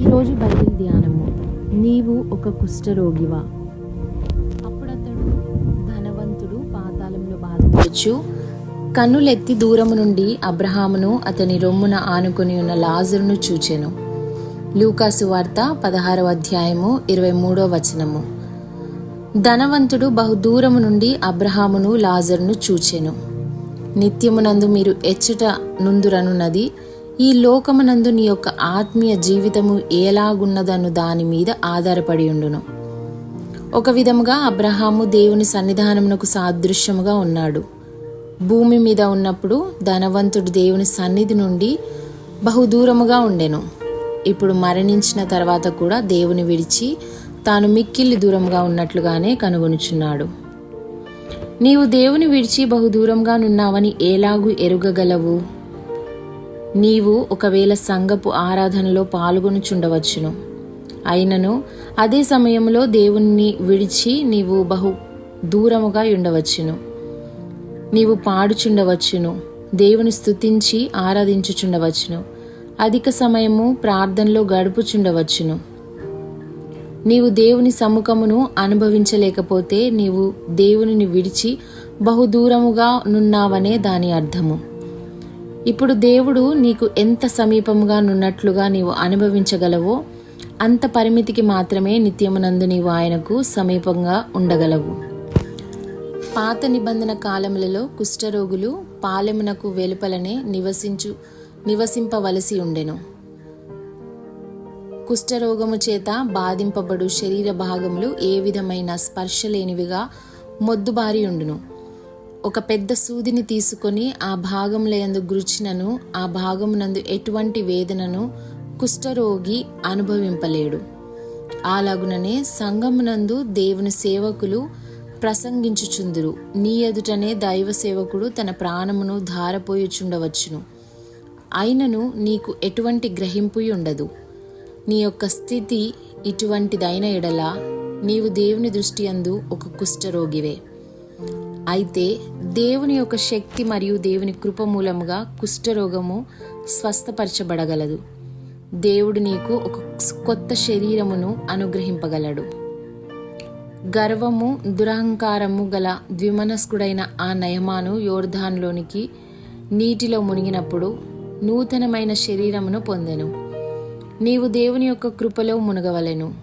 ఈరోజు బైబిల్ ధ్యానము. నీవు ఒక కుష్ఠరోగివా? అప్పుడతడు ధనవంతుడు పాతాళంలో బాధపడుచు కన్నులెత్తి దూరము నుండి అబ్రహామును అతని రొమ్మున ఆనుకొని ఉన్న లాజరును చూచెను. లూకాసు వార్త పదహారవ అధ్యాయము ఇరవై మూడో వచనము. ధనవంతుడు బహుదూరము నుండి అబ్రహామును లాజరును చూచెను. నిత్యమునందు మీరు ఎచ్చట నుందురనున్నది ఈ లోకమునందు నీ యొక్క ఆత్మీయ జీవితము ఎలాగున్నదను దాని మీద ఆధారపడి ఉండును. ఒక విధముగా అబ్రహాము దేవుని సన్నిధానమునకు సాదృశ్యముగా ఉన్నాడు. భూమి మీద ఉన్నప్పుడు ధనవంతుడు దేవుని సన్నిధి నుండి బహుదూరముగా ఉండెను. ఇప్పుడు మరణించిన తర్వాత కూడా దేవుని విడిచి తాను మిక్కిల్లి దూరంగా ఉన్నట్లుగానే కనుగొనుచున్నాడు. నీవు దేవుని విడిచి బహుదూరంగా నున్నావని ఎలాగూ ఎరుగగలవు? నీవు ఒకవేళ సంగపు ఆరాధనలో పాల్గొనుచుండవచ్చును. అయినను అదే సమయంలో దేవుణ్ణి విడిచి నీవు బహు దూరముగా ఉండవచ్చును. నీవు పాడుచుండవచ్చును దేవుని స్తుతించి ఆరాధించుచుండవచ్చును. అధిక సమయము ప్రార్థనలో గడుపుచుండవచ్చును. నీవు దేవుని సముఖమును అనుభవించలేకపోతే నీవు దేవునిని విడిచి బహుదూరముగా నున్నావనే దాని అర్థము. ఇప్పుడు దేవుడు నీకు ఎంత సమీపంగా నున్నట్లుగా నీవు అనుభవించగలవో అంత పరిమితికి మాత్రమే నిత్యమునందు నీవు ఆయనకు సమీపంగా ఉండగలవు. పాత నిబంధన కాలములలో కుష్ఠరోగులు పాలెమునకు వెలుపలనే నివసించు నివసింపవలసి ఉండెను. కుష్ఠరోగము చేత బాధింపబడు శరీర భాగములు ఏ విధమైన స్పర్శ లేనివిగా మొద్దుబారి ఉండును. ఒక పెద్ద సూదిని తీసుకొని ఆ భాగములందు గురుచినను ఆ భాగమునందు ఎటువంటి వేదనను కుష్ఠరోగి అనుభవింపలేడు. అలాగుననే సంగమునందు దేవుని సేవకులు ప్రసంగించుచుందురు. నీ ఎదుటనే దైవ సేవకుడు తన ప్రాణమును ధారపోయుచుండవచ్చును. అయినను నీకు ఎటువంటి గ్రహింపు ఉండదు. నీ యొక్క స్థితి ఇటువంటిదైన ఎడల నీవు దేవుని దృష్టి అందు ఒక కుష్ఠరోగివే. అయితే దేవుని యొక్క శక్తి మరియు దేవుని కృప మూలముగా కుష్ఠరోగము స్వస్థపరచబడగలదు. దేవుడు నీకు ఒక కొత్త శరీరమును అనుగ్రహింపగలడు. గర్వము దురహంకారము గల ద్విమనస్కుడైన ఆ నయమాను యోర్ధాన్లోనికి నీటిలో మునిగినప్పుడు నూతనమైన శరీరమును పొందెను. నీవు దేవుని యొక్క కృపలో మునగవలెను.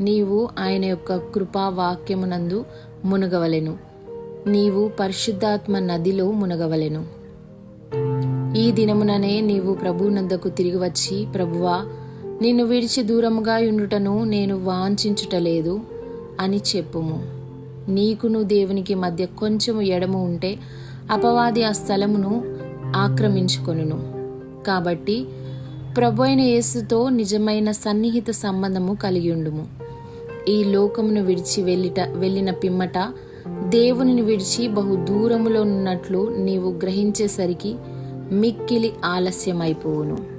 నీవు ఆయన యొక్క కృపా వాక్యమునందు మునగవలెను. నీవు పరిశుద్ధాత్మ నదిలో మునగవలెను. ఈ దినముననే నీవు ప్రభునందకు తిరిగి వచ్చి ప్రభువా నిన్ను విడిచి దూరముగా ఉండుటను నేను వాంఛించుటలేదు అని చెప్పుము. నీకును దేవునికి మధ్య కొంచెము ఎడము ఉంటే అపవాది ఆ స్థలమును ఆక్రమించుకొనును. కాబట్టి ప్రభు అయిన యేసుతో నిజమైన సన్నిహిత సంబంధము కలిగి ఉండుము. ఈ లోకమును విడిచి వెళ్ళిట వెళ్ళిన పిమ్మట దేవునిని విడిచి బహు దూరములో ఉన్నట్లు నీవు గ్రహించేసరికి మిక్కిలి ఆలస్యమైపోవును.